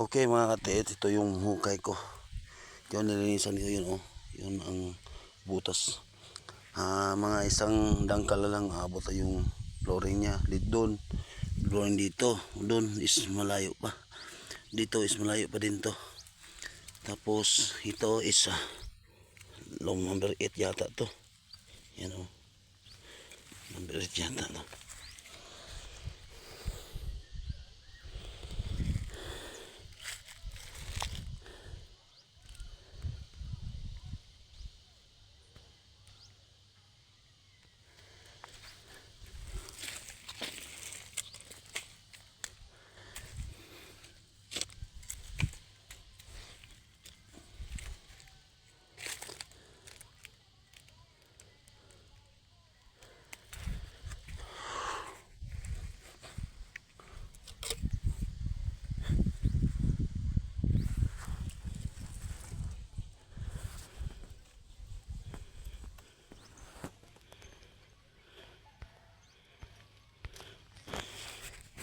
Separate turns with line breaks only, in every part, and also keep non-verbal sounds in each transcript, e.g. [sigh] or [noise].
Okay mga katiit, ito yung hukay ko. Yung nilinisan ko yun oh. Yun ang butas. Ah, mga isang dangkal lang abot na yung flooring niya. Dito doon. Flooring dito. Doon is malayo pa. Dito is malayo pa din to. Tapos ito is ah, long number 8 yata to. Yan oh. Number 8 yata to.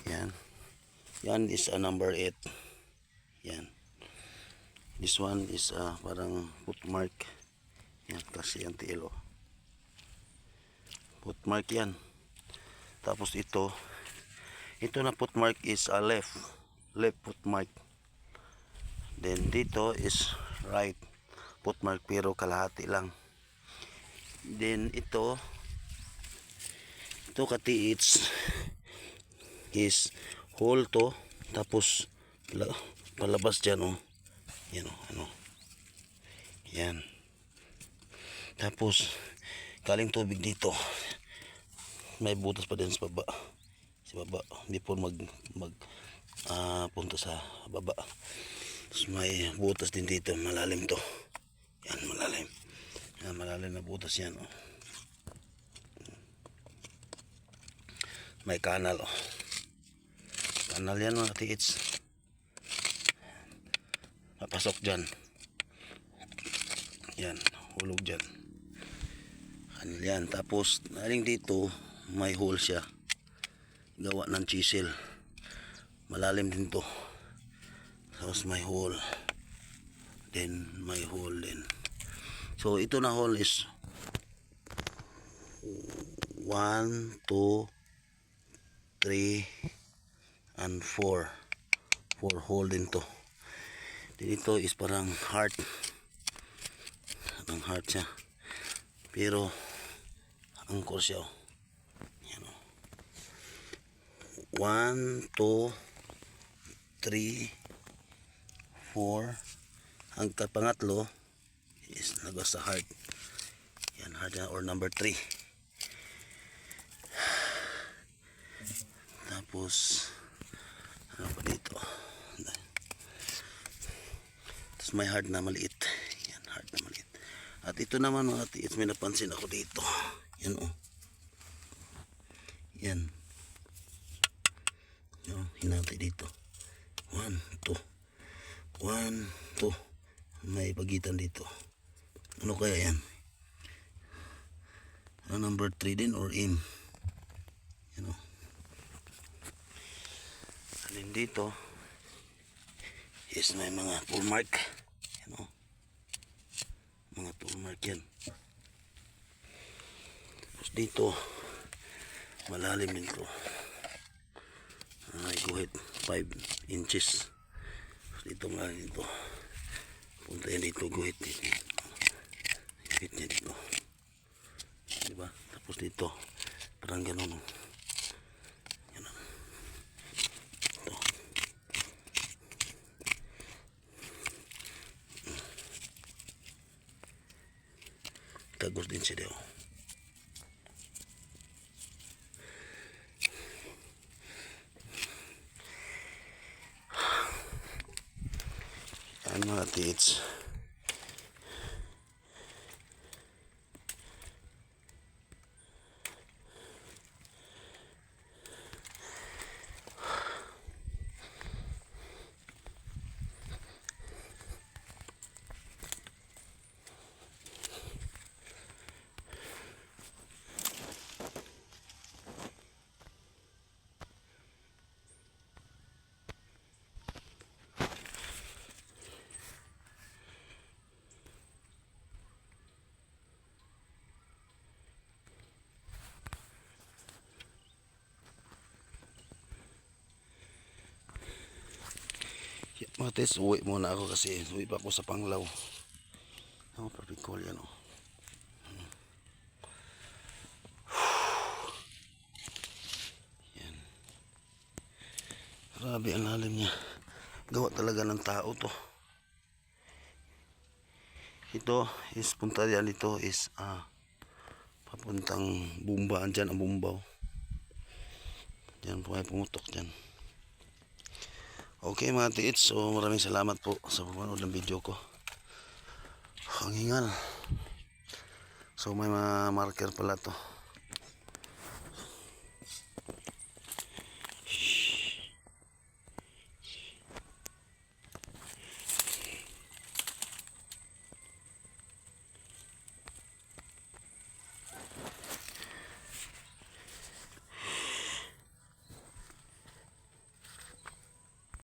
Yan. Yan is a number 8. Yan. This one is a parang footmark. Yan kasi yung tilo. Footmark yan. Tapos ito, ito na footmark is a left. Left footmark. Then dito is right footmark pero kalahati lang. Then ito, ito katiits is hole to. Tapos la, palabas dyan oh. Yan oh ano. Yan. Tapos galing tubig dito. May butas pa din sa baba. Sa baba. Po mag mag ah, punta sa baba. Tapos may butas din dito. Malalim to. Yan malalim. Yan malalim na butas yan oh. May kanal oh kanal yan mga tiits. Papasok dyan. Yan hulog dyan. Kanal yan. Tapos naling dito may hole siya. Gawa ng chisel. Malalim din to. Tapos may hole. Then may hole din. So ito na hole is 1 2 3 and 4 4 hole din to. Dito is parang heart. Ang heart siya pero ang core siya oh. yan oh. 1 2 3 4 ang pangatlo is nagos sa heart. Yan heart yan or number 3 [sighs] tapos pa dito. Tapos may hard na maliit. Yan hard na maliit. At ito naman mga tiits may napansin ako dito. Yan oh. Yan. Yan hinati dito. 1 2 1 2 may pagitan dito. Ano kaya yan? Ano number 3 din or in yan oh alin dito. Is may mga pull mark. Yan o mga pull mark yan. Tapos dito malalim din to ay guhit 5 inches. Dito malalim dito punta yan dito guhit dito guhit niya dito. Diba? Tapos dito parang ganun o tagos din siya daw. Yan mga tits. Tes, uwi muna ako kasi uwi pa ako sa Panglaw. Oh, perfect call yan oh. Yan. Grabe ang lalim niya. Gawa talaga ng tao to. Ito is punta yan ito is ah papuntang bumbaan dyan ang bumbaw. Diyan po ay pumutok dyan. Okay mga tiits, so maraming salamat po sa panonood ng video ko. Ang hingal. So may mga marker pala to.